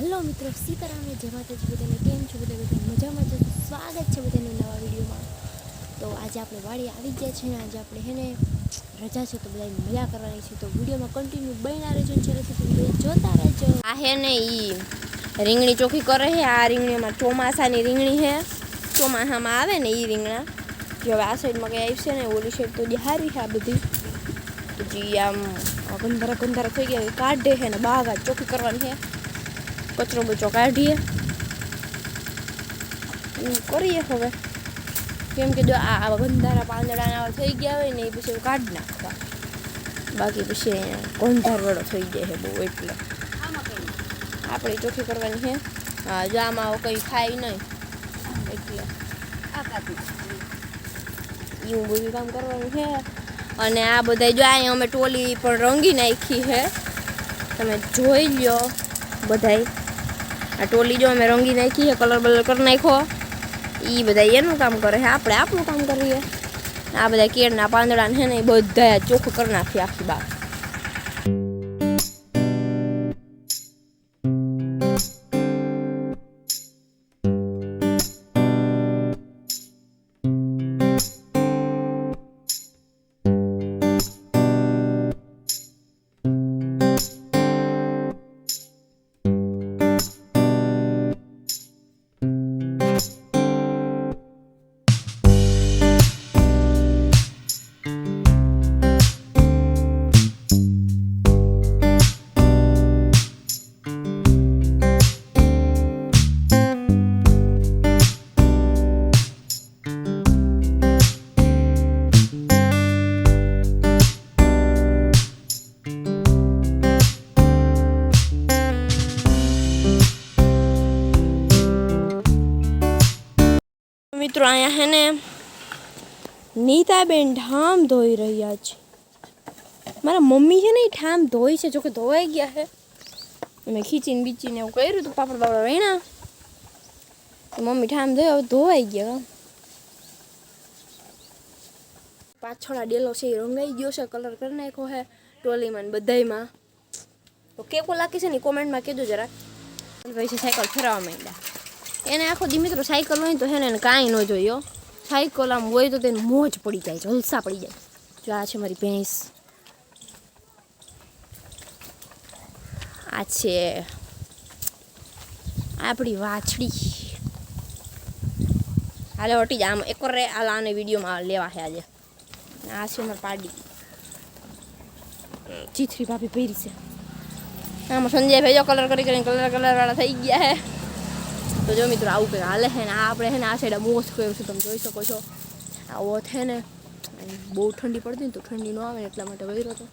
Hello મિત્રો સીતારામને જય માતાજી બધાને કેમ છો બધા બધા મજામાં છો સ્વાગત છે બધાનું નવા વિડીયોમાં. તો આજે આપણે વાડી આવી ગયા છે ને, આજે આપણે હેને રજા છે, તો બધાને મજા કરવાની છે. તો વિડીયોમાં કન્ટિન્યુ બન્યા રહેજો ને છેલ્લે સુધી વીડિયો જોતા રહેજો. આ હે ને ઈ રીંગણી ચોખ્ખી કરે છે આ રીંગણીમાં ચોમાસાની રીંગણી છે ચોમાસામાં આવે ને ઈ રીંગણા. જે હવે આ સાઈડમાં કંઈ આવશે ને, ઓલી સાઈડ તો જે હારી છે આ બધી. પછી આમ આ ગંધારા ગંધારા થઈ ગયા એ કાઢે છે ને બાગા ચોખ્ખી કરવાની છે કચરો બચો કાઢીએ. એવું કરીએ હવે. કેમ કે જો આ ગંધારા પાંદડાના થઈ ગયા હોય ને, એ પછી કાઢી નાખવા. બાકી પછી ગંધાર વાળો થઈ જાય છે બહુ એટલે. આપણે ચોખ્ખી કરવાની છે. હા, જો આમાં કંઈ ખાય નહીં. એટલે. એવું બધું કામ કરવાનું છે. અને આ બધા જો અહીંયા અમે ટોલી પણ રંગી નાખી છે. તમે જોઈ લ્યો બધાય. આ ટોલી જો અમે રંગી નાખી છે કલર બલર કરી નાખ્યો. એ બધા એનું કામ કરે છે, આપણે આપણું કામ કરીએ. આ બધા કેળના પાંદડા ને એ બધા ચોખ્ખું કરી નાખીએ આખી બાર. હે ને? નીતાબેન ઠામ ધોઈ રહ્યા છે. મારા મમ્મી છે ને એ ઠામ ધોઈ છે, જોકે ધોવાઈ ગયા છે. મેં ખીચીને બીચીને એવું કર્યું હતું પાપડ બાપડ વેણા મમ્મી ઠામ ધોઈ, હવે ધોવાઈ ગયા. પાછળ આ ડેલો છે એ રંગાઈ ગયો છે, કલર કરી નાખ્યો છે ટોલીમાં બધાયમાં. તો કેવો લાગે છે ને કોમેન્ટમાં કહેજો જરાક. ભાઈ છે સાયકલ ફેરવવા માંડ્યા. એને આખો દી મિત્રો સાયકલ હોય તો હે ને કાંઈ ન જોયો સાયકલ આમ હોય તો તેને મોજ પડી જાય, જલસા પડી જાય. જો આ છે મારી ભેંસ. આ છે આપણી વાછડી. હાલે, હટી જા, આમ એક રે હાલ આને વિડીયોમાં લેવા છે આજે. આ છે મારી પાડી ચીથરી ભાભી પહેરી છે. આમાં સંજય ભાઈ કલર કરી કરીને કલર કલર વાળા થઈ ગયા હે. તો જો મિત્રો, આવું કંઈક હાલે છે ને? આ આપણે છે ને, આ સાઈડ મોસ કર્યો છે, તમે જોઈ શકો છો. આવો છે ને બહુ ઠંડી પડતી ને તો ઠંડી ન આવે એટલા માટે વહેરો હતો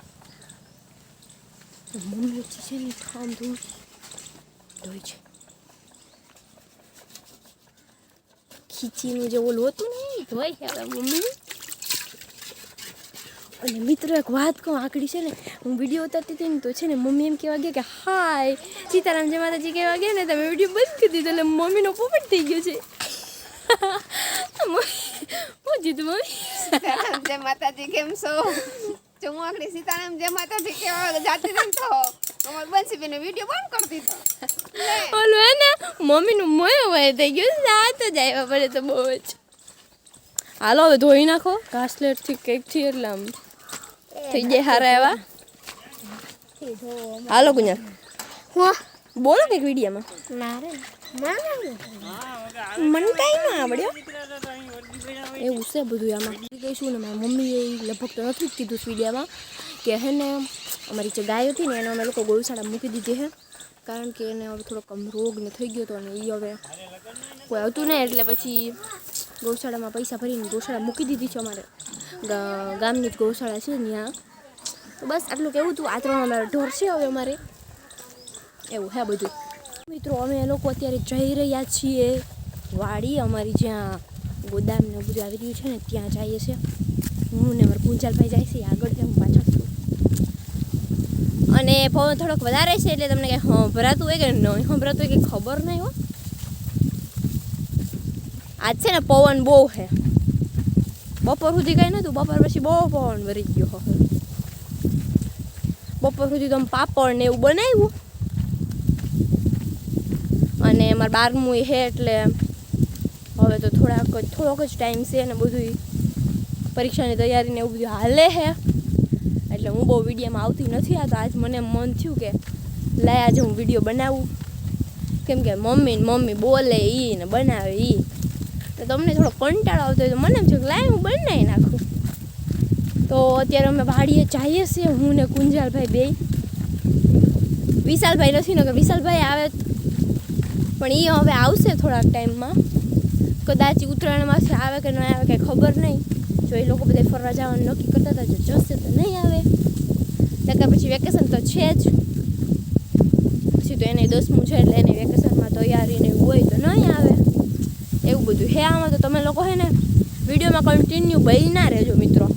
મમ્મી છે ને, ઠામ ધોઈ ધોઈ છે. ખીચીનું જે ઓલું હતું ને, ધોઈ હવે મમ્મી. અને મિત્રો એક વાત કહું આકડી છે ને હું વીડિયો ઉતારતી હતી ને તો છે ને મમ્મી એમ કહેવા ગયા કે હાય સીતારામ જે માતાજી કહેવા ગયા ને તમે વીડિયો બંધ કરી દીધો એટલે મમ્મીનો પોપટ થઈ ગયો છે. હું જીત મમ્મી? જે માતાજી કેમ છો? જો હું આગળ સીતારામ જે માતાજી કેવા જાતી હતી તો અમાર બંસીબેને વીડિયો બંધ કરી દીધો. ઓલું હે ને મમ્મીનું મોયો વય થઈ ગયું સાત જ આવ્યા પડે તો બહુ જ. હાલો હવે ધોઈ નાખો. ઘાસલેટથી કેકથી એટલે આમ. થઈ જાય હારા એવા હાલો હું બોલો કંઈક વિડીયામાં ના રે મને કાંઈ ન આવડ્યો એવું છે બધું આમાં કહીશું ને મારી મમ્મીએ લગભગ તો નથી જ કીધું વિડીયામાં કે હે ને અમારી જે ગાય હતી ને એને અમે લોકો ગૌશાળા મૂકી દીધી છે કારણ કે એને હવે થોડોક રોગ ને થઈ ગયો હતો અને એ હવે કોઈ આવતું નહીં એટલે પછી ગૌશાળામાં પૈસા ભરીને ગૌશાળા મૂકી દીધી છે અમારે ગામની જ ગૌશાળા છે ત્યાં તો બસ આટલું કેવું હતું. આ ત્રણ અમારા ઢોર છે હવે અમારે. એવું હે બધું. મિત્રો, અમે એ લોકો અત્યારે જઈ રહ્યા છીએ વાડી. અમારી જ્યાં ગોદામ ને બધું આવી રહ્યું છે ને, ત્યાં જઈએ છીએ. હું ને મારા પૂંજાલભાઈ જાય છે આગળ હું પાછળ. છું અને પવન થોડોક વધારે છે એટલે તમને કંઈ સંભળાતું હોય કે નહીં સંભળાતું હોય કે ખબર નહીં હો. આજ છે ને, પવન બહુ છે. બપોર સુધી કંઈ નહોતું. બપોર પછી બહુ પવન વરી ગયો હવે બપોર સુધી તો પાપડ ને એવું બનાવ્યું. અને મારે બારમું એ છે એટલે હવે તો થોડાક જ થોડોક જ ટાઈમ છે ને બધું પરીક્ષાની તૈયારી ને એવું બધું હાલે હે એટલે હું બહુ વિડીયોમાં આવતી નથી આ તો આજ મને મન થયું કે લાય આજે હું વીડિયો બનાવું. કેમ કે મમ્મી મમ્મી બોલે એ ને બનાવે તો તમને થોડો કંટાળો આવતો હોય તો મને એમ છે કે લાય હું બનાવી નાખું. તો અત્યારે અમે વાડીએ જઈએ છીએ, હું ને કુંજાલભાઈ બે. વિશાલભાઈ નથી કે વિશાલભાઈ આવે. પણ એ હવે આવશે થોડાક ટાઈમમાં. કદાચ ઉત્તરાયણમાં આવે કે ન આવે કંઈ ખબર નહીં. જો એ લોકો બધા ફરવા જવાનું નક્કી કરતા હતા, જો જશે તો નહીં આવે. નકર પછી વેકેશન તો છે જ. પછી તો એને દસમું છે એટલે એને વેકેશનમાં તૈયારી ને એવું હોય તો નહીં આવે. એવું બધું. હે, આમાં તો તમે લોકો હે ને વિડીયોમાં કન્ટિન્યુ ભાઈ ના રહેજો મિત્રો.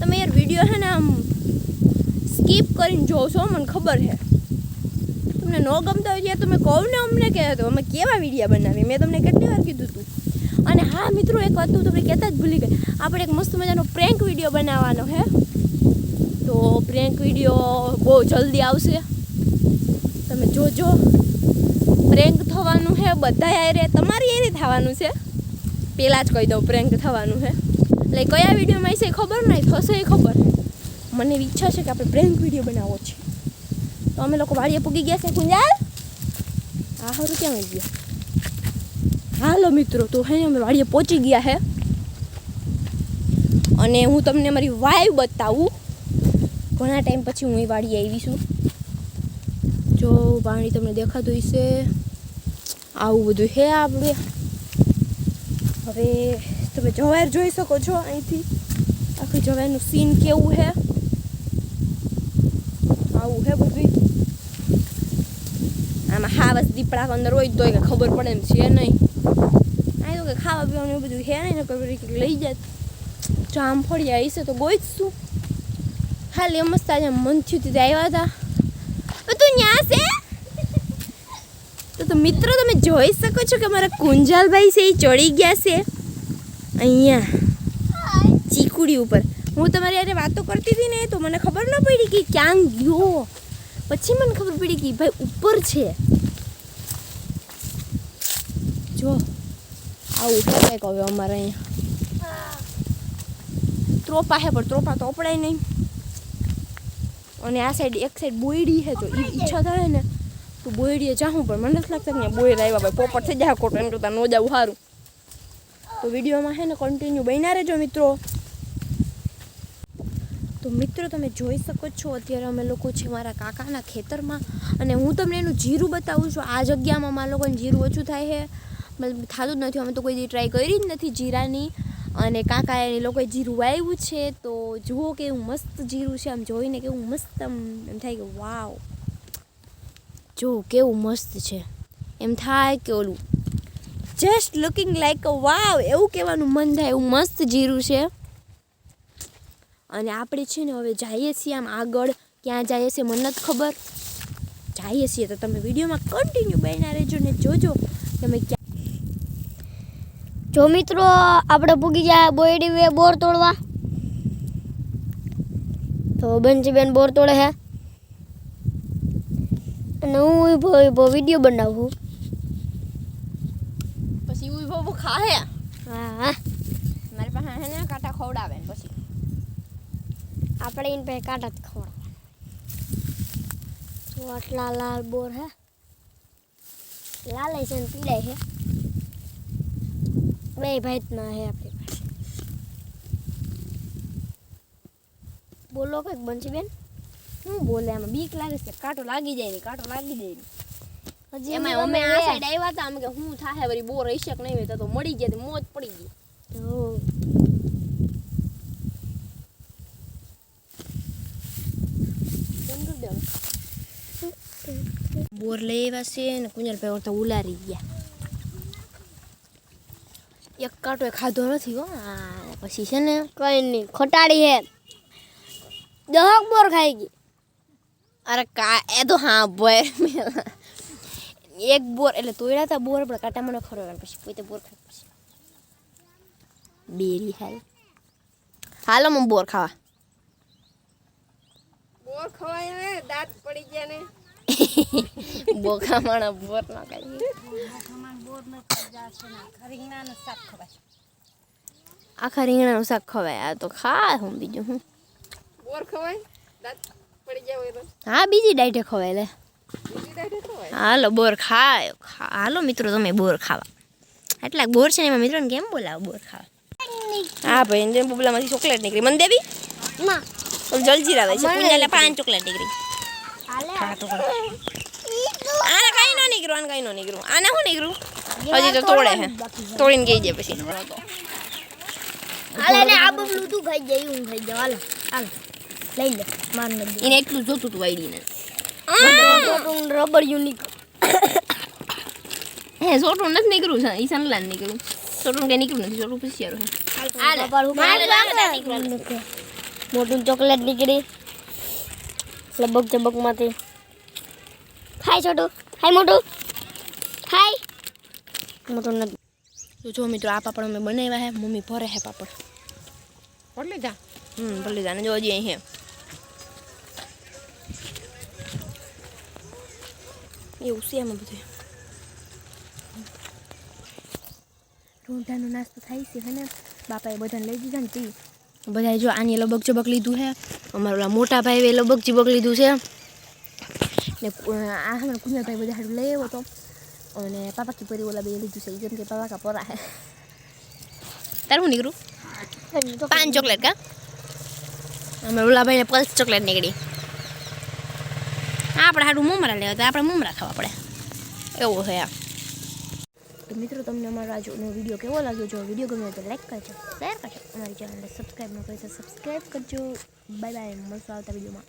તમે યાર વીડિયો હે ને આમ સ્કીપ કરીને જોશો, મને ખબર છે તમને ન ગમતા હોય તમે કહો ને અમને કહે તો અમે કેવા વિડીયા બનાવીએ? મેં તમને કેટલી વાર કીધું હતું અને હા, મિત્રો, એક વાત તો તમને કહેતા જ ભૂલી ગઈ. આપણે એક મસ્ત મજાનો પ્રેન્ક વીડિયો બનાવવાનો છે તો પ્રેન્ક વીડિયો બહુ જલ્દી આવશે. તમે જોજો. પ્રેન્ક થવાનું છે બધા યારે તમારી એરે થવાનું છે. પહેલાં જ કહી દઉં પ્રેન્ક થવાનું છે. એટલે કયા વિડીયોમાં છે ખબર નહીં, થશે એ ખબર. મને એવી ઈચ્છા છે કે આપણે પ્રેન્ક વીડિયો બનાવવો છે. તો અમે લોકો વાડીએ પૂગી ગયા છે ગુંજાર આ હારું ક્યાં આવી ગયા? હાલો મિત્રો, તો હે, અમે વાડીએ પહોંચી ગયા છે અને હું તમને મારી વાઈવ બતાવું. ઘણા ટાઈમ પછી હું એ વાડીએ આવી છું. જો પાણી તમને દેખાતું હશે. આવું બધું હે આપણે હવે તમે જવાર જોઈ શકો છો અહીંથી. આખી જવારનું સીન કેવું છે આવું હે બધું આમાં હાવસ દીપડા અંદર હોય તોય કે ખબર પડે એમ છે નહીં. આ તો કે ખાવા પીવાનું એવું બધું છે નહીં ને કંઈક લઈ જાય આવી છે તો ગોઈશું ખાલી મસ્ત આજે મન થયું તે આવ્યા હતા. તો તું ન્યા છે? તો મિત્રો, તમે જોઈ શકો છો કે મારા કુંજાલભાઈ છે એ ચડી ગયા છે. અહીંયા ચીકુડી ઉપર. હું તમારી યારે વાતો કરતી હતી ને, તો મને ખબર ન પડી કે ક્યાં ગયો. પછી મને ખબર પડી કે ભાઈ ઉપર છે. જો આવું છે કંઈક હવે અમારે અહીંયા. ત્રોપા છે પણ ત્રોપા તો અપડાય નહીં. અને આ સાઈડ એક સાઈડ બોયડી છે તો એ ઈચ્છા થાય ને. તો બોયડીએ જાઉં પણ મને નથી લાગતા અહીંયા બોયડ આવ્યા ભાઈ પોપટ થઈ જાય ખોટું એમ કરતાં ન જવું સારું તો વિડીયોમાં છે ને કન્ટિન્યુ બન્યા રહેજો મિત્રો. તો મિત્રો, તમે જોઈ શકો છો, અત્યારે અમે લોકો છે મારા કાકાના ખેતરમાં, અને હું તમને એનું જીરું બતાવું છું. આ જગ્યામાં મારા લોકોને જીરું ઓછું થાય છે. મતલબ થતું જ નથી, અમે તો કોઈ દી ટ્રાય કરી જ નથી જીરાની. અને કાકાએ એ લોકોએ જીરું વાવ્યું છે, તો જુઓ કેવું મસ્ત જીરું છે. આમ જોઈને કેવું મસ્ત એમ થાય કે વાવ. જો, કેવું મસ્ત છે. એમ થાય કે ઓલું just looking like a wow એવું કહેવાનું મન થાય, એવું મસ્ત જીરું છે. અને આપણે છે ને હવે જઈએ છીએ આમ આગળ. ક્યાં જઈએ છીએ મને નથી ખબર. જઈએ છીએ તો તમે વિડીયોમાં કન્ટિન્યુ બન્યા રહેજો ને જોજો તમે ક્યાં. જો મિત્રો, આપણે પૂગી જાય બોયડી વે બોર તોડવા. તો બેન બોર તોડે હે. અને હું ઊભો ઊભો વીડિયો બનાવું. પછી ઊભો ઊભો ખાહે? હા. હા મારી પાસે હે ને કાંટા ખવડાવે પછી. આપણે એને પાસે કાંટા જ ખવડાવવાના. જો આટલા લાલ બોર હે. લાલ છે ને પીળાય છે બે ભાઈતમાં હે આપણી પાસે. બોલો કંઈક બનશે બેન. શું બોલે એમાં બીક લાગે છે. કાંટો લાગી જાય ને કાંટો લાગી જાય ને. હજી એમાં અમે આ સાઈડ આવ્યા હતા અમે કે હું થાહે વળી બોર રહી શક નહીં હોય તો મળી ગયા મોજ પડી ગઈ. બોર લઈ આવ્યા છે ને કુંજલભાઈ ઓરતા ઉલારી ગયા. એક કાંટો એ ખાધો નથી હો પછી છે ને કઈ નહીં. ખટાડી હે. દહક બોર ખાઈ ગઈ. અરે કા એ તો હા બોર એક બોર એટલે તોડ્યા હતા બોર પણ કાંટા મને ખરો પછી. પોતે બોર ખાઈ પછી. બેરી હાલ. હાલો મમ બોર ખાવા. બોર ખવાય ને દાંત પડી ગયા ને. બોખા માણા બોર ના ખાઈ આખા રીંગણાનું શાક ખવાય આ તો ખા હું બીજું હું. બોર ખવાય? દાંત તો હા બીજી ડાયટે ખવાય લે. હાલો બોર ખાય. હાલો મિત્રો તમે બોર ખાવા. એટલા બોર છે ને એમાં મિત્રોને કેમ બોલાવો બોર ખાવા? હા ભાઈ એને બબલામાંથી ચોકલેટ નીકળી. મને દેવી? જલજીરા આવે છે. પુંજાલે પાંચ ચોકલેટ નીકળી. આને કઈ ન નીકળ્યું આને કઈ ન નીકળ્યું. આને શું નીકળ્યું? હજી તો તોડે હે તોડીને ગઈ જાય પછી. હાલે ને આ બબલું તું ખાઈ જાય હું ખાઈ જાવ હાલો હાલો. લઈ લે. માર નથી એને એટલું જોતું તું વાઈડીને રબર યુનિક હે સોટું નથી નીકળ્યું છે ઈશાન સનલાન નીકળ્યું. સોટું કઈ નીકળ્યું નથી સોટું પછી યાર મોટું ચોકલેટ નીકળી. લબક ચબકમાંથી. હાય છોટું હાય મોટું. હાય. મોટું નથી. તો જો મિત્રો આ પાપડ અમે બનાવ્યા હે. મમ્મી ભરે હે પાપડ. પડ જા. હમ ભરલી જા. ને જો હજી અહીં હે. એવું છે એમાં બધું રોંઢાનો નાસ્તો થાય છે હે ને બાપાએ બધાને લઈ દીધા ને તી બધાએ જો આની લબક ચબક લીધું છે અમારા ઓલા મોટા ભાઈએ લબક ચબક લીધું છે ને આ હમણાં કુંજાભાઈ બધા હાડું લઈ આવ્યો હતો અને પાપા કી પરી ઓલા બે લીધું છે જેમ કે પાપા કા પરા હે તારું નીકળું પાંચ ચોકલેટ કા અમે ઓલાભાઈને પલ્સ ચોકલેટ નીકળી આપણે સારું મમરા લેવા તો આપણે મમરા ખાવા પડે. એવું છે આ તો મિત્રો, તમને અમારો આજનો વીડિયો કેવો લાગ્યો? જો વીડિયો ગમ્યો તો લાઈક કરજો શેર કરજો. અમારી ચેનલને સબસ્ક્રાઈબ ન કરી સબસ્ક્રાઈબ કરજો. બાય બાય મળશું આવતા વિડીયોમાં